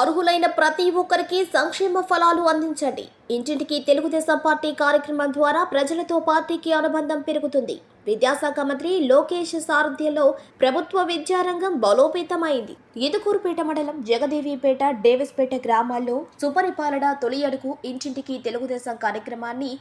అర్హులైన ప్రతి ఒక్కరికి సంక్షేమ ఫలాలు అందించండి. ఇంటింటికి తెలుగుదేశం పార్టీ కార్యక్రమం ద్వారా ప్రజలతో పార్టీకి అనుబంధం పెరుగుతుంది. విద్యాశాఖ మంత్రి లోకేష్ సారథ్యంలో ప్రభుత్వ విద్యారంగం బలోపేతమైంది. ఇదుకూరుపేట మండలం జగదేవిపేట డేవిస్పేట గ్రామాల్లో సుపరిపాలన తొలి అడుగు ఇంటింటికి తెలుగుదేశం కార్యక్రమాన్ని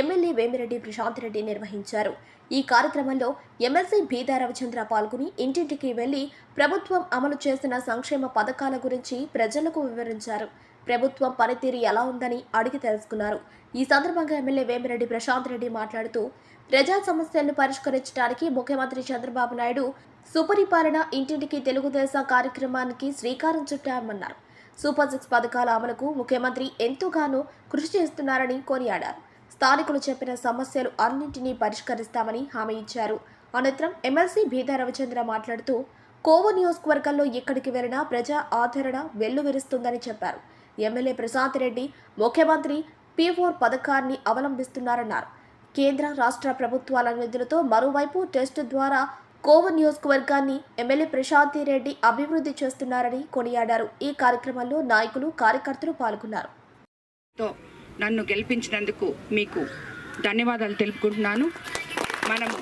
ఎమ్మెల్యే వేమిరెడ్డి ప్రశాంత్ రెడ్డి నిర్వహించారు. ఈ కార్యక్రమంలో ఎమ్మెల్సీ బీదా రవిచంద్ర పాల్గొని ఇంటింటికి వెళ్ళి ప్రభుత్వం అమలు చేసిన సంక్షేమ పథకాల గురించి ప్రజలకు వివరించారు. ప్రభుత్వం పనితీరు ఎలా ఉందని అడిగి తెలుసుకున్నారు. ఈ సందర్భంగా ఎమ్మెల్యే వేమిరెడ్డి ప్రశాంత్ రెడ్డి మాట్లాడుతూ ప్రజా సమస్యలను పరిష్కరించడానికి ముఖ్యమంత్రి చంద్రబాబు నాయుడు సుపరిపాలన ఇంటింటికి తెలుగుదేశం కార్యక్రమానికి శ్రీకారం చుట్టామన్నారు. సూపర్ సిక్స్ పథకాల అమలుకు ముఖ్యమంత్రి ఎంతోగానో కృషి చేస్తున్నారని కొనియాడారు. స్థానికులు చెప్పిన సమస్యలు అన్నింటినీ పరిష్కరిస్తామని హామీ ఇచ్చారు. అనంతరం ఎమ్మెల్సీ బీదా రవిచంద్ర మాట్లాడుతూ కోవో నియోజకవర్గంలో ఎక్కడికి వెళ్ళినా ప్రజా ఆదరణ వెల్లువిరుస్తుందని చెప్పారు. ఎమ్మెల్యే ప్రశాంత్ రెడ్డి ముఖ్యమంత్రి పీ ఫోర్ పథకాన్ని అవలంబిస్తున్నారన్నారు. కేంద్ర రాష్ట్ర ప్రభుత్వాల నిధులతో మరోవైపు టెస్ట్ ద్వారా కోవ నియోజకవర్గాన్ని ఎమ్మెల్యే ప్రశాంతి రెడ్డి అభివృద్ధి చేస్తున్నారని కొనియాడారు. ఈ కార్యక్రమంలో నాయకులు కార్యకర్తలు పాల్గొన్నారు. తో నన్ను గెలిపించినందుకు మీకు ధన్యవాదాలు తెలుపుకుంటున్నాను. మనము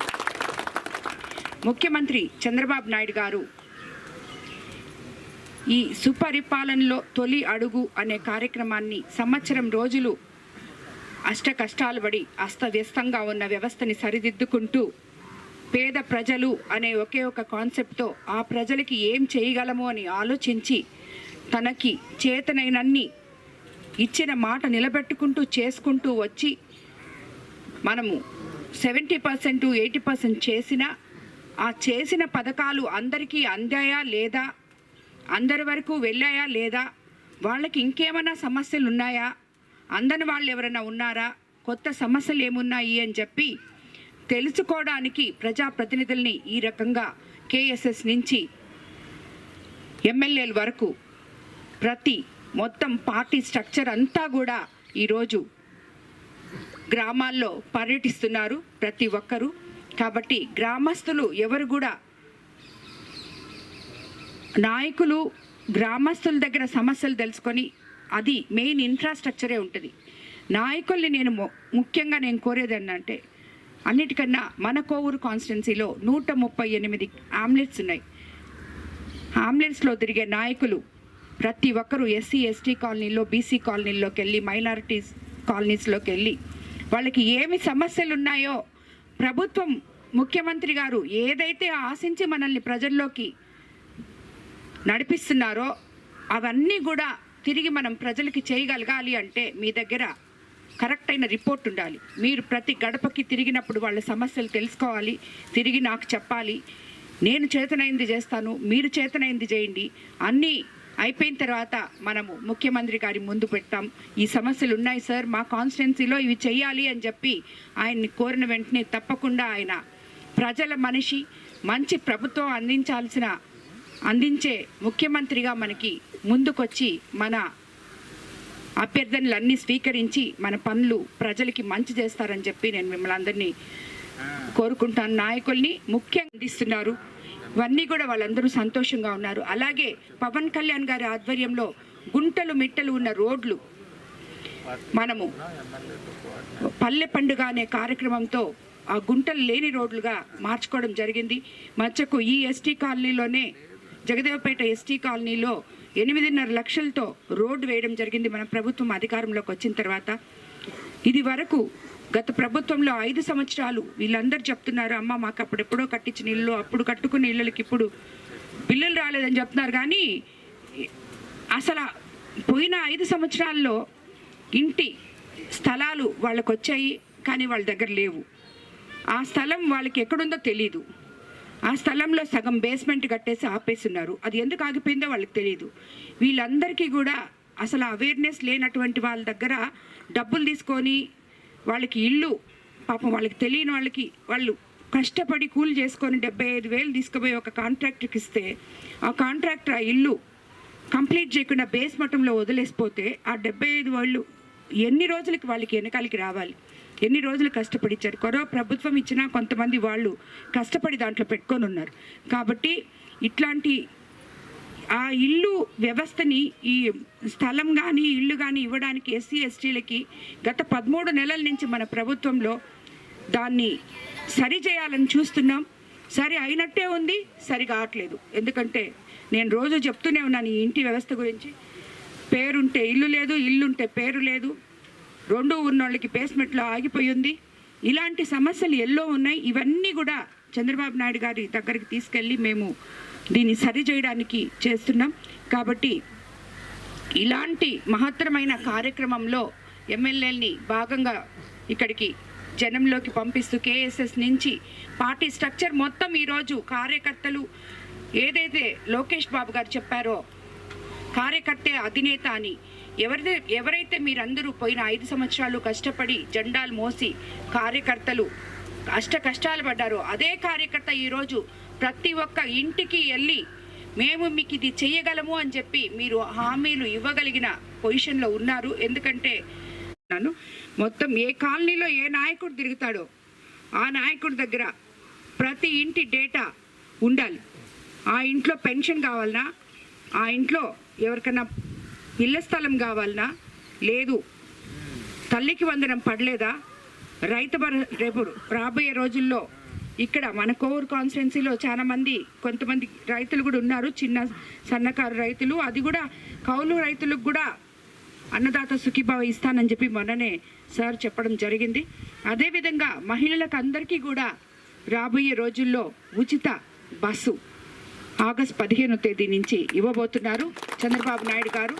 ముఖ్యమంత్రి చంద్రబాబు నాయుడు గారు ఈ సుపరిపాలనలో తొలి అడుగు అనే కార్యక్రమాన్ని సంవత్సరం రోజులు అష్ట కష్టాలు పడి అస్తవ్యస్తంగా ఉన్న వ్యవస్థని సరిదిద్దుకుంటూ పేద ప్రజలు అనే ఒకే ఒక కాన్సెప్ట్తో ఆ ప్రజలకి ఏం చేయగలము అని ఆలోచించి తనకి చేతనైనన్ని ఇచ్చిన మాట నిలబెట్టుకుంటూ చేసుకుంటూ వచ్చి మనము సెవెంటీ పర్సెంట్ ఎయిటీ పర్సెంట్ చేసిన ఆ చేసిన పథకాలు అందరికీ అందాయా లేదా అందరి వరకు వెళ్ళాయా లేదా? వాళ్ళకి ఇంకేమైనా సమస్యలు ఉన్నాయా అందని వాళ్ళు ఎవరైనా ఉన్నారా? కొత్త సమస్యలు ఏమున్నాయి అని చెప్పి తెలుసుకోవడానికి ప్రజాప్రతినిధుల్ని ఈ రకంగా కేఎస్ఎస్ నుంచి ఎమ్మెల్యేల వరకు ప్రతి మొత్తం పార్టీ స్ట్రక్చర్ అంతా కూడా ఈరోజు గ్రామాల్లో పర్యటిస్తున్నారు ప్రతి ఒక్కరూ. కాబట్టి గ్రామస్తులు ఎవరు కూడా నాయకులు గ్రామస్తుల దగ్గర సమస్యలు తెలుసుకొని అది మెయిన్ ఇన్ఫ్రాస్ట్రక్చరే ఉంటుంది. నాయకుల్ని నేను ము- ముఖ్యంగా నేను కోరేది ఏంటంటే అన్నిటికన్నా మన కోవూరు కాన్స్టిట్యున్సీలో నూట ముప్పై ఎనిమిది ఆంబులెన్స్ ఉన్నాయి. ఆంబులెన్స్లో తిరిగే నాయకులు ప్రతి ఒక్కరూ ఎస్సీ ఎస్టీ కాలనీలో బీసీ కాలనీల్లోకి వెళ్ళి మైనారిటీస్ కాలనీస్లోకి వెళ్ళి వాళ్ళకి ఏమి సమస్యలు ఉన్నాయో ప్రభుత్వం ముఖ్యమంత్రి గారు ఏదైతే ఆశించి మనల్ని ప్రజల్లోకి నడిపిస్తున్నారో అవన్నీ కూడా తిరిగి మనం ప్రజలకి చేయగలగాలి అంటే మీ దగ్గర కరెక్ట్ అయిన రిపోర్ట్ ఉండాలి. మీరు ప్రతి గడపకి తిరిగినప్పుడు వాళ్ళ సమస్యలు తెలుసుకోవాలి తిరిగి నాకు చెప్పాలి. నేను చేతనైంది చేస్తాను మీరు చేతనైంది చేయండి. అన్నీ అయిపోయిన తర్వాత మనము ముఖ్యమంత్రి గారి ముందు పెడతాం. ఈ సమస్యలు ఉన్నాయి సార్ మా కాన్స్టిట్యున్సీలో ఇవి చేయాలి అని చెప్పి ఆయన్ని కోరిన వెంటనే తప్పకుండా ఆయన ప్రజల మనిషి మంచి ప్రభుత్వం అందించాల్సిన అందించే ముఖ్యమంత్రిగా మనకి ముందుకొచ్చి మన అభ్యర్థనలన్నీ స్వీకరించి మన పనులు ప్రజలకి మంచి చేస్తారని చెప్పి నేను మిమ్మల్ని అందరినీ కోరుకుంటాను. నాయకుల్ని ముఖ్యంగా అందిస్తున్నారు. ఇవన్నీ కూడా వాళ్ళందరూ సంతోషంగా ఉన్నారు. అలాగే పవన్ కళ్యాణ్ గారి ఆధ్వర్యంలో గుంటలు మిట్టలు ఉన్న రోడ్లు మనము పల్లె పండుగ అనే కార్యక్రమంతో ఆ గుంటలు లేని రోడ్లుగా మార్చుకోవడం జరిగింది. మచ్చకు ఈ ఎస్టీ కాలనీలోనే జగదేవపేట ఎస్టీ కాలనీలో ఎనిమిదిన్నర లక్షలతో రోడ్డు వేయడం జరిగింది. మన ప్రభుత్వం అధికారంలోకి వచ్చిన తర్వాత ఇది వరకు గత ప్రభుత్వంలో ఐదు సంవత్సరాలు వీళ్ళందరూ చెప్తున్నారు అమ్మ మాకు అప్పుడు ఎప్పుడో కట్టించిన ఇల్లు అప్పుడు కట్టుకున్న ఇళ్ళకి ఇప్పుడు బిల్లులు రాలేదని చెప్తున్నారు. కానీ అసలు పోయిన ఐదు సంవత్సరాల్లో ఇంటి స్థలాలు వాళ్ళకు వచ్చాయి కానీ వాళ్ళ దగ్గర లేవు. ఆ స్థలం వాళ్ళకి ఎక్కడుందో తెలీదు. ఆ స్థలంలో సగం బేస్మెంట్ కట్టేసి ఆపేస్తున్నారు. అది ఎందుకు ఆగిపోయిందో వాళ్ళకి తెలియదు వీళ్ళందరికీ కూడా అసలు అవేర్నెస్ లేనటువంటి వాళ్ళ దగ్గర డబ్బులు తీసుకొని వాళ్ళకి ఇల్లు పాపం వాళ్ళకి తెలియని వాళ్ళకి వాళ్ళు కష్టపడి కూలి చేసుకొని డెబ్బై ఐదు వేలు తీసుకుపోయి ఒక కాంట్రాక్టర్కి ఇస్తే ఆ కాంట్రాక్టర్ ఆ ఇల్లు కంప్లీట్ చేయకుండా బేస్ మఠంలో వదిలేసిపోతే ఆ డెబ్బై ఐదు వాళ్ళు ఎన్ని రోజులకి వాళ్ళకి వెనకాలకి రావాలి? ఎన్ని రోజులు కష్టపడిచ్చారు కరో ప్రభుత్వం ఇచ్చినా కొంతమంది వాళ్ళు కష్టపడి దాంట్లో పెట్టుకొని ఉన్నారు కాబట్టి ఇట్లాంటి ఆ ఇల్లు వ్యవస్థని ఈ స్థలం కానీ ఇల్లు కానీ ఇవ్వడానికి ఎస్సీ ఎస్టీలకి గత పదమూడు నెలల నుంచి మన ప్రభుత్వంలో దాన్ని సరి చేయాలని చూస్తున్నాం. సరి అయినట్టే ఉంది సరి కావట్లేదు. ఎందుకంటే నేను రోజు చెప్తూనే ఉన్నాను ఈ ఇంటి వ్యవస్థ గురించి. పేరుంటే ఇల్లు లేదు ఇల్లుంటే పేరు లేదు. రెండు ఉన్నోళ్ళకి బేస్మెంట్లో ఆగిపోయి ఉంది ఇలాంటి సమస్యలు ఎల్లో ఉన్నాయి. ఇవన్నీ కూడా చంద్రబాబు నాయుడు గారి దగ్గరికి తీసుకెళ్ళి మేము దీన్ని సరి చేయడానికి చేస్తున్నాం. కాబట్టి ఇలాంటి మహత్తరమైన కార్యక్రమంలో ఎమ్మెల్యేని భాగంగా ఇక్కడికి జనంలోకి పంపిస్తూ కేఎస్ఎస్ నుంచి పార్టీ స్ట్రక్చర్ మొత్తం ఈరోజు కార్యకర్తలు ఏదైతే లోకేష్ బాబు గారు చెప్పారో కార్యకర్తే అధినేత అని ఎవరైతే ఎవరైతే మీరందరూ పోయిన ఐదు సంవత్సరాలు కష్టపడి జెండాలు మోసి కార్యకర్తలు అష్ట కష్టాలు పడ్డారో అదే కార్యకర్త ఈరోజు ప్రతి ఒక్క ఇంటికి వెళ్ళి మేము మీకు ఇది చెయ్యగలము అని చెప్పి మీరు హామీలు ఇవ్వగలిగిన పొజిషన్లో ఉన్నారు. ఎందుకంటే నన్ను మొత్తం ఏ కాలనీలో ఏ నాయకుడు తిరుగుతాడో ఆ నాయకుడి దగ్గర ప్రతి ఇంటి డేటా ఉండాలి. ఆ ఇంట్లో పెన్షన్ కావాలనా ఆ ఇంట్లో ఎవరికైనా ఇళ్ళ స్థలం కావాలనా? లేదు. తల్లికి వందనం పడలేదా? రైతు భర రేపు రాబోయే రోజుల్లో ఇక్కడ మన కోవూరు కాన్స్టిట్యున్సీలో చాలా మంది కొంతమంది రైతులు కూడా ఉన్నారు. చిన్న సన్నకారు రైతులు. అది కూడా కౌలు రైతులకు కూడా అన్నదాత సుఖీభావ ఇస్తానని చెప్పి మొన్ననే సార్ చెప్పడం జరిగింది. అదేవిధంగా మహిళలకు అందరికీ కూడా రాబోయే రోజుల్లో ఉచిత బస్సు ఆగస్ట్ పదిహేనో తేదీ నుంచి ఇవ్వబోతున్నారు చంద్రబాబు నాయుడు గారు.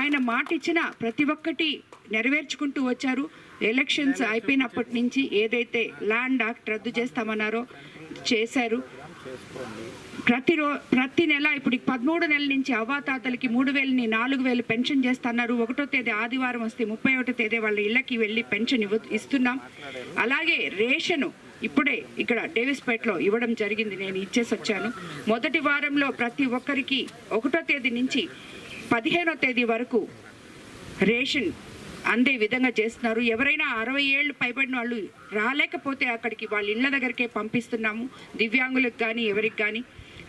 ఆయన మాట ఇచ్చిన ప్రతి ఒక్కటి నెరవేర్చుకుంటూ వచ్చారు. ఎలక్షన్స్ అయిపోయినప్పటి నుంచి ఏదైతే ల్యాండ్ యాక్ట్ రద్దు చేస్తామన్నారో చేశారు. ప్రతిరో ప్రతి నెల ఇప్పుడు పదమూడు నెలల నుంచి అవ్వాతాతలకి మూడు వేలని నాలుగు వేలు పెన్షన్ చేస్తున్నారు. ఒకటో తేదీ ఆదివారం వస్తే ముప్పై ఒకటో తేదీ వాళ్ళ ఇళ్ళకి వెళ్ళి పెన్షన్ ఇవ్వ ఇస్తున్నాం. అలాగే రేషను ఇప్పుడే ఇక్కడ డేవిస్పేట్లో ఇవ్వడం జరిగింది. నేను ఇచ్చేసి వచ్చాను మొదటి వారంలో ప్రతి ఒక్కరికి ఒకటో తేదీ నుంచి పదిహేనో తేదీ వరకు రేషన్ అందే విధంగా చేస్తున్నారు. ఎవరైనా అరవై ఏళ్ళు పైబడిన వాళ్ళు రాలేకపోతే అక్కడికి వాళ్ళ ఇళ్ళ దగ్గరికే పంపిస్తున్నాము. దివ్యాంగులకు కానీ ఎవరికి కానీ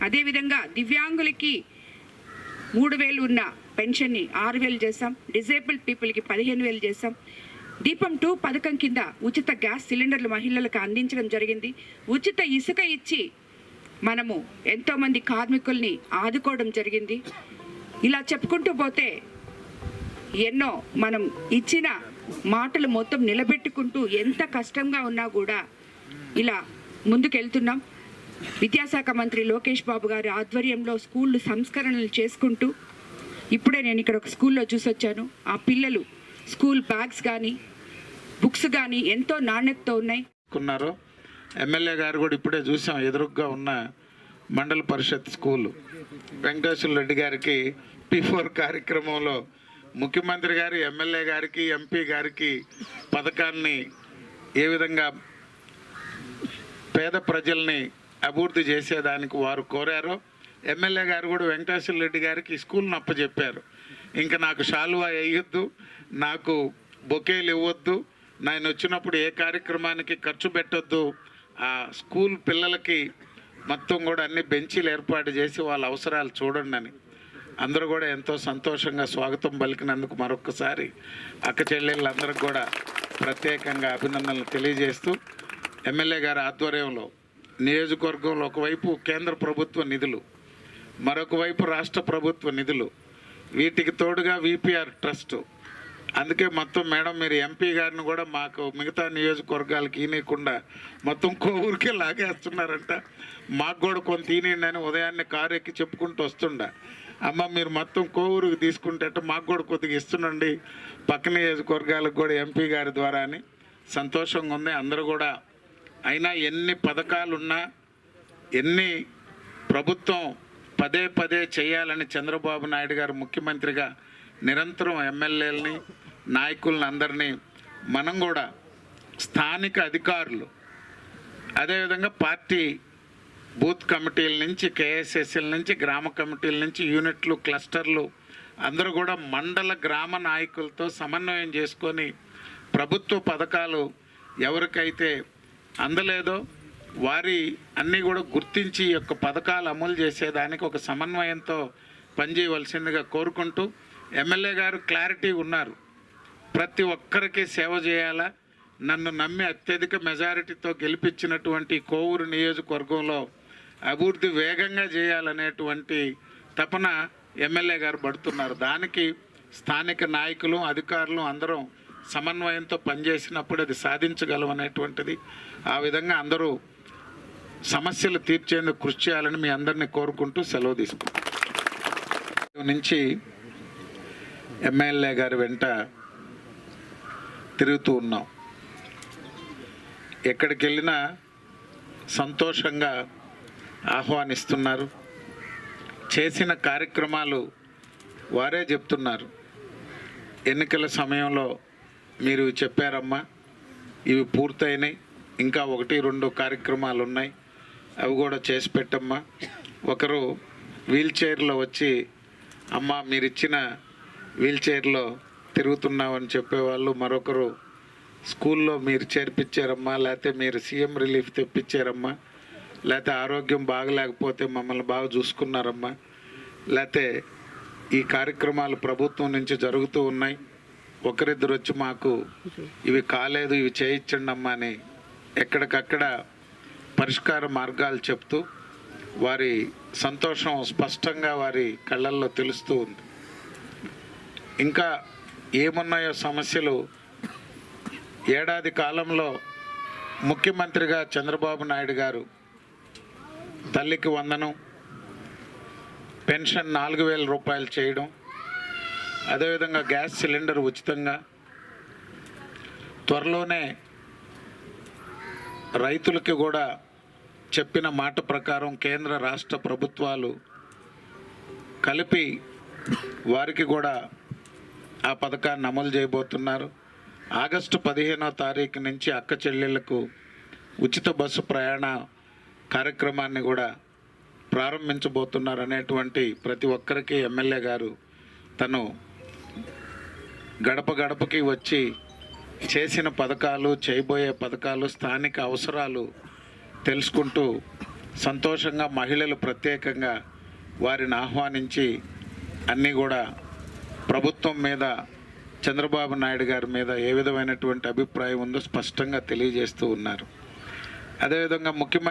అదేవిధంగా దివ్యాంగులకి మూడు వేలు ఉన్న పెన్షన్ని ఆరు వేలు చేస్తాం డిజేబుల్డ్ పీపుల్కి పదిహేను వేలు చేస్తాం దీపం టూ పథకం కింద ఉచిత గ్యాస్ సిలిండర్లు మహిళలకు అందించడం జరిగింది. ఉచిత ఇసుక ఇచ్చి మనము ఎంతోమంది కార్మికుల్ని ఆదుకోవడం జరిగింది. ఇలా చెప్పుకుంటూ పోతే ఎన్నో మనం ఇచ్చిన మాటలు మొత్తం నిలబెట్టుకుంటూ ఎంత కష్టంగా ఉన్నా కూడా ఇలా ముందుకెళ్తున్నాం. విద్యాశాఖ మంత్రి లోకేష్ బాబు గారి ఆధ్వర్యంలో స్కూళ్ళు సంస్కరణలు చేసుకుంటూ ఇప్పుడే నేను ఇక్కడ ఒక స్కూల్లో చూసొచ్చాను. ఆ పిల్లలు స్కూల్ బ్యాగ్స్ కానీ బుక్స్ కానీ ఎంతో నాణ్యతతో ఉన్నాయి. ఎమ్మెల్యే గారు కూడా ఇప్పుడే చూసాం ఎదురుగ్గా ఉన్న మండల పరిషత్ స్కూలు వెంకటేశ్వర రెడ్డి గారికి పిఫోర్ కార్యక్రమంలో ముఖ్యమంత్రి గారు ఎమ్మెల్యే గారికి ఎంపీ గారికి పథకాన్ని ఏ విధంగా పేద ప్రజల్ని అభివృద్ధి చేసేదానికి వారు కోరారో ఎమ్మెల్యే గారు కూడా వెంకటేశ్వర రెడ్డి గారికి స్కూల్ని అప్పచెప్పారు ఇంకా నాకు షాల్వా వేయొద్దు నాకు బొకేలు ఇవ్వద్దు నేను వచ్చినప్పుడు ఏ కార్యక్రమానికి ఖర్చు పెట్టొద్దు ఆ స్కూల్ పిల్లలకి మొత్తం కూడా అన్ని బెంచీలు ఏర్పాటు చేసి వాళ్ళ అవసరాలు చూడండి అని అందరూ కూడా ఎంతో సంతోషంగా స్వాగతం పలికినందుకు మరొకసారి అక్క చెల్లెళ్ళందరికి కూడా ప్రత్యేకంగా అభినందనలు తెలియజేస్తూ ఎమ్మెల్యే గారి ఆధ్వర్యంలో నియోజకవర్గంలో ఒకవైపు కేంద్ర ప్రభుత్వ నిధులు మరొక వైపు రాష్ట్ర ప్రభుత్వ నిధులు. వీటికి తోడుగా విపిఆర్ ట్రస్టు అందుకే మొత్తం మేడం మీరు ఎంపీ గారిని కూడా మాకు మిగతా నియోజకవర్గాలకి ఈనేయకుండా మొత్తం కోవూరికే లాగేస్తున్నారంట. మాకు కూడా కొంత ఈనేయండి అని ఉదయాన్నే కారు ఎక్కి చెప్పుకుంటూ వస్తుండ. అమ్మ మీరు మొత్తం కోవూరుకి తీసుకుంటే మాకు కూడా కొద్దిగా ఇస్తుండండి. పక్క నియోజకవర్గాలకు కూడా ఎంపీ గారి ద్వారా అని సంతోషంగా ఉంది. అందరూ కూడా అయినా ఎన్ని పథకాలున్నా ఎన్ని ప్రభుత్వం పదే పదే చేయాలని చంద్రబాబు నాయుడు గారు ముఖ్యమంత్రిగా నిరంతరం ఎమ్మెల్యేలని నాయకులను అందరినీ మనం కూడా స్థానిక అధికారులు అదేవిధంగా పార్టీ బూత్ కమిటీల నుంచి కేఎస్ఎస్ఎల్ నుంచి గ్రామ కమిటీల నుంచి యూనిట్లు క్లస్టర్లు అందరూ కూడా మండల గ్రామ నాయకులతో సమన్వయం చేసుకొని ప్రభుత్వ పథకాలు ఎవరికైతే అందలేదో వారి అన్నీ కూడా గుర్తించి యొక్క పథకాలు అమలు చేసేదానికి ఒక సమన్వయంతో పనిచేయవలసిందిగా కోరుకుంటూ ఎమ్మెల్యే గారు క్లారిటీ ఉన్నారు. ప్రతి ఒక్కరికి సేవ చేయాలా? నన్ను నమ్మి అత్యధిక మెజారిటీతో గెలిపించినటువంటి కోవూరు నియోజకవర్గంలో అభివృద్ధి వేగంగా చేయాలనేటువంటి తపన ఎమ్మెల్యే గారు పడుతున్నారు. దానికి స్థానిక నాయకులు అధికారులు అందరం సమన్వయంతో పనిచేసినప్పుడు అది సాధించగలం అనేటువంటిది ఆ విధంగా అందరూ సమస్యలు తీర్చేందుకు కృషి చేయాలని మీ అందరినీ కోరుకుంటూ సెలవు తీసుకుంటాం నుంచి ఎమ్మెల్యే గారి వెంట తిరుగుతూ ఉన్నాం. ఎక్కడికి వెళ్ళినా సంతోషంగా ఆహ్వానిస్తున్నారు. చేసిన కార్యక్రమాలు వారే చెప్తున్నారు. ఎన్నికల సమయంలో మీరు చెప్పారమ్మా ఇవి పూర్తయినాయి. ఇంకా ఒకటి రెండు కార్యక్రమాలు ఉన్నాయి అవి కూడా చేసి పెట్టమ్మా. ఒకరు వీల్ చైర్లో వచ్చి అమ్మ మీరిచ్చిన వీల్చైర్లో వీల్ చైర్లో తిరుగుతున్నామని చెప్పేవాళ్ళు మరొకరు. స్కూల్లో మీరు చేర్పించారమ్మా లేకపోతే మీరు సీఎం రిలీఫ్ తెప్పించారమ్మా లేకపోతే ఆరోగ్యం బాగలేకపోతే మమ్మల్ని బాగా చూసుకున్నారమ్మా లేకపోతే ఈ కార్యక్రమాలు ప్రభుత్వం నుంచి జరుగుతూ ఉన్నాయి. ఒకరిద్దరు వచ్చి మాకు ఇవి కాలేదు ఇవి చేయించండి అమ్మా అని ఎక్కడికక్కడ పరిష్కార మార్గాలు చెప్తూ వారి సంతోషం స్పష్టంగా వారి కళ్ళల్లో తెలుస్తూ ఉంది. ఇంకా ఏమున్నాయో సమస్యలు ఏడాది కాలంలో ముఖ్యమంత్రిగా చంద్రబాబు నాయుడు గారు తల్లికి వందనం పెన్షన్ నాలుగు వేల రూపాయలు చేయడం అదేవిధంగా గ్యాస్ సిలిండర్ ఉచితంగా త్వరలోనే రైతులకి కూడా చెప్పిన మాట ప్రకారం కేంద్ర రాష్ట్ర ప్రభుత్వాలు కలిపి వారికి కూడా ఆ పథకాన్ని అమలు చేయబోతున్నారు. ఆగస్టు పదిహేనో తారీఖు నుంచి అక్క చెల్లెళ్ళకు ఉచిత బస్సు ప్రయాణ కార్యక్రమాన్ని కూడా ప్రారంభించబోతున్నారు అనేటువంటి ప్రతి ఒక్కరికి ఎమ్మెల్యే గారు తను గడప గడపకి వచ్చి చేసిన పథకాలు చేయబోయే పథకాలు స్థానిక అవసరాలు తెలుసుకుంటూ సంతోషంగా మహిళలు ప్రత్యేకంగా వారిని ఆహ్వానించి అన్నీ కూడా ప్రభుత్వం మీద చంద్రబాబు నాయుడు గారి మీద ఏ విధమైనటువంటి అభిప్రాయం ఉందో స్పష్టంగా తెలియజేస్తూ ఉన్నారు. అదేవిధంగా ముఖ్యమంత్రి